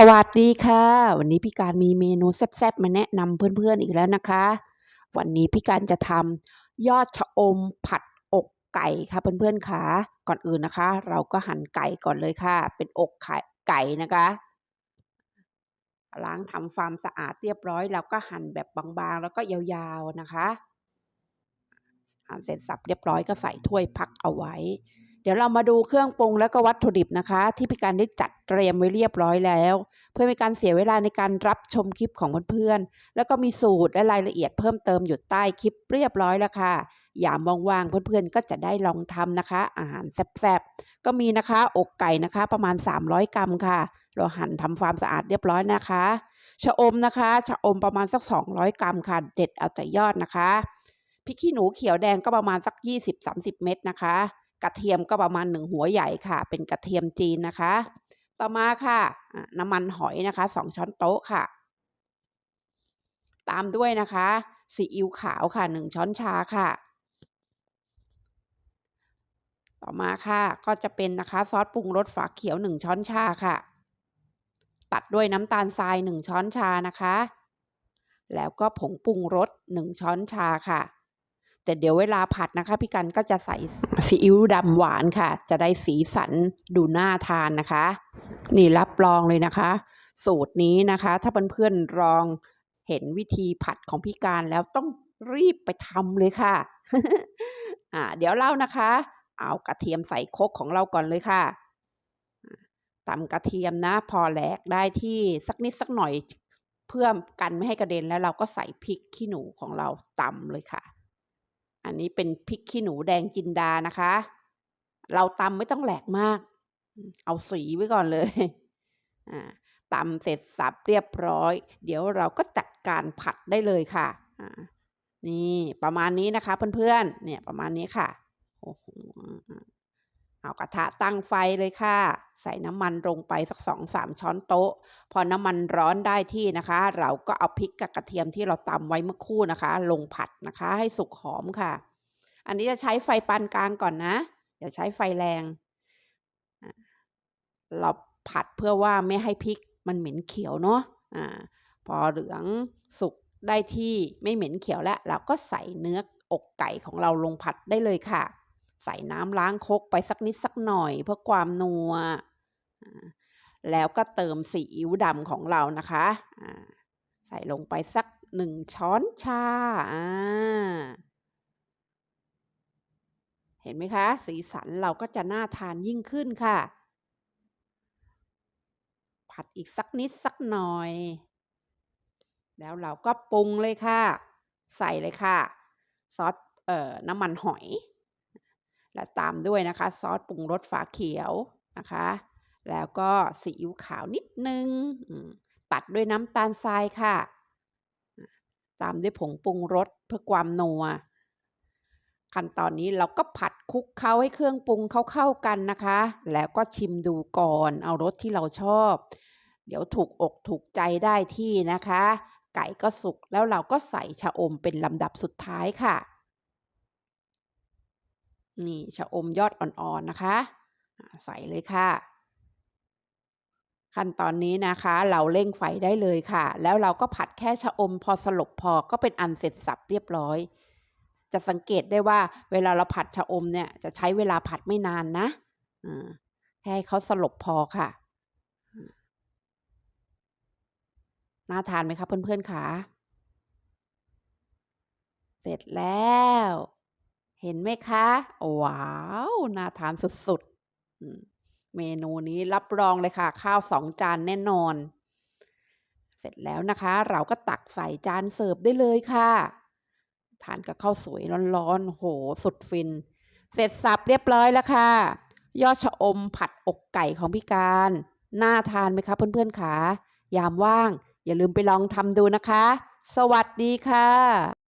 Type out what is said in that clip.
สวัสดีค่ะ วันนี้พี่การมีเมนูแซ่บๆมาแนะนำเพื่อนๆอีกแล้วนะคะ วันนี้พี่การจะทำยอดชะอมผัดอกไก่ค่ะเพื่อนๆค่ะก่อนอื่นนะคะ เราก็หั่นไก่ก่อนเลยค่ะ เป็นอกไข่ไก่นะคะล้างทำความสะอาดเรียบร้อย แล้วก็หั่นแบบบางๆ แล้วก็ยาวๆนะคะหั่นเสร็จสับเรียบร้อยก็ใส่ถ้วยพักเอาไว้ ดี๋ยวเรามาดูเครื่องปรุงแล้วก็วัตถุดิบนะคะ ที่พี่การได้จัดเตรียมไว้เรียบร้อยแล้ว เพื่อไม่การเสียเวลาในการรับชมคลิปของเพื่อนๆแล้วก็มีสูตรและรายละเอียดเพิ่มเติมอยู่ใต้คลิปเรียบร้อยแล้วค่ะ อย่ามองว่างเพื่อนๆก็จะได้ลองทำนะคะ อาหารแซ่บๆก็มีนะคะอกไก่นะคะประมาณ 300 กรัมค่ะ เราหั่นทำความสะอาดเรียบร้อยนะคะชะอมนะคะชะอมประมาณสัก 200 กรัมค่ะ เด็ดเอาแต่ยอดนะคะพริกขี้หนูเขียวแดงก็ประมาณสัก 20-30 เม็ดนะคะ ระเทียมก็ประมาณหนึ่งหัวใหญ่ค่ะ เป็นกระเทียมจีนนะคะ ต่อมาค่ะ น้ำมันหอยนะคะสองช้อนโต๊ะค่ะ ตามด้วยนะคะซีอิ๊วขาวค่ะหนึ่งช้อนชาค่ะ ต่อมาค่ะก็จะเป็นนะคะซอสปรุงรสฝาเขียวหนึ่งช้อนชาค่ะ ตัดด้วยน้ำตาลทรายหนึ่งช้อนชานะคะ แล้วก็ผงปรุงรสหนึ่งช้อนชาค่ะ แต่เดี๋ยวเวลาผัดนะคะ พี่กันก็จะใส่ซีอิ๊วดำหวานค่ะ จะได้สีสันดูน่าทานนะคะ นี่รับรองเลยนะคะ สูตรนี้นะคะ ถ้าเพื่อนๆลองเห็นวิธีผัดของพี่การแล้วต้องรีบไปทำเลยค่ะอ่าเดี๋ยวเล่านะคะ เอากระเทียมใส่คกของเราก่อนเลยค่ะตำกระเทียมนะ พอแหลกได้ที่สักนิดสักหน่อย เพื่อกันไม่ให้กระเด็นแล้วเราก็ใส่พริกขี้หนูของเราตำเลยค่ะ อันนี้เป็นพริกขี้หนูแดงจินดานะคะ เราตำไม่ต้องแหลกมาก เอาสีไว้ก่อนเลยตำเสร็จสับเรียบร้อย เดี๋ยวเราก็จัดการผัดได้เลยค่ะนี่ประมาณนี้นะคะเพื่อนๆ เนี่ยประมาณนี้ค่ะ เอากระทะตั้งไฟเลยค่ะ ใส่น้ำมันลงไปสักสองสามช้อนโต๊ะ พอน้ำมันร้อนได้ที่นะคะ เราก็เอาพริกกับกระเทียมที่เราตำไว้เมื่อคู่นะคะ ลงผัดนะคะ ให้สุกหอมค่ะ อันนี้จะใช้ไฟปานกลางก่อนนะอย่าใช้ไฟแรง เราผัดเพื่อว่าไม่ให้พริกมันเหม็นเขียวเนาะอ่าพอเหลืองสุกได้ที่ไม่เหม็นเขียวแล้ว เราก็ใส่เนื้ออกไก่ของเราลงผัดได้เลยค่ะ ใส่น้ำล้างคกไปสักนิดสักหน่อยเพื่อความนัว แล้วก็เติมซีอิ๊วดำของเรานะคะ ใส่ลงไปสักหนึ่งช้อนชา เห็นไหมคะ สีสันเราก็จะน่าทานยิ่งขึ้นค่ะ ผัดอีกสักนิดสักหน่อย แล้วเราก็ปรุงเลยค่ะ ใส่เลยค่ะ ซอสเอ่อน้ำมันหอย และตามด้วยนะคะซอสปรุงรสฝาเขียวนะคะ แล้วก็ซีอิ๊วขาวนิดนึง ตัดด้วยน้ำตาลทรายค่ะ ตามด้วยผงปรุงรสเพื่อความนัว ขั้นตอนนี้เราก็ผัดคลุกเคล้าให้เครื่องปรุงเข้าๆกันนะคะ แล้วก็ชิมดูก่อน เอารสที่เราชอบ เดี๋ยวถูกอกถูกใจได้ที่นะคะ ไก่ก็สุกแล้วเราก็ใส่ชะอมเป็นลำดับสุดท้ายค่ะ นี่ชะอมยอดอ่อนๆนะคะ ใส่เลยค่ะ ขั้นตอนนี้นะคะ เราเร่งไฟได้เลยค่ะ แล้วเราก็ผัดแค่ชะอมพอสลบพอก็เป็นอันเสร็จสับเรียบร้อย จะสังเกตได้ว่า เวลาเราผัดชะอมเนี่ยจะใช้เวลาผัดไม่นานนะแค่ให้เขาสลบพอค่ะน่าทานไหมคะเพื่อนๆคะเสร็จแล้ว เห็นไหมคะ ว้าว น่าทานสุดๆ เมนูนี้รับรองเลยค่ะ ข้าวสองจานแน่นอน เสร็จแล้วนะคะ เราก็ตักใส่จานเสิร์ฟได้เลยค่ะ ทานกับข้าวสวยร้อนๆ โห สุดฟิน เสร็จสับเรียบร้อยแล้วค่ะ ยอดชะอมผัดอกไก่ของพี่การ น่าทานไหมคะเพื่อนๆคะยามว่าง อย่าลืมไปลองทำดูนะคะ สวัสดีค่ะ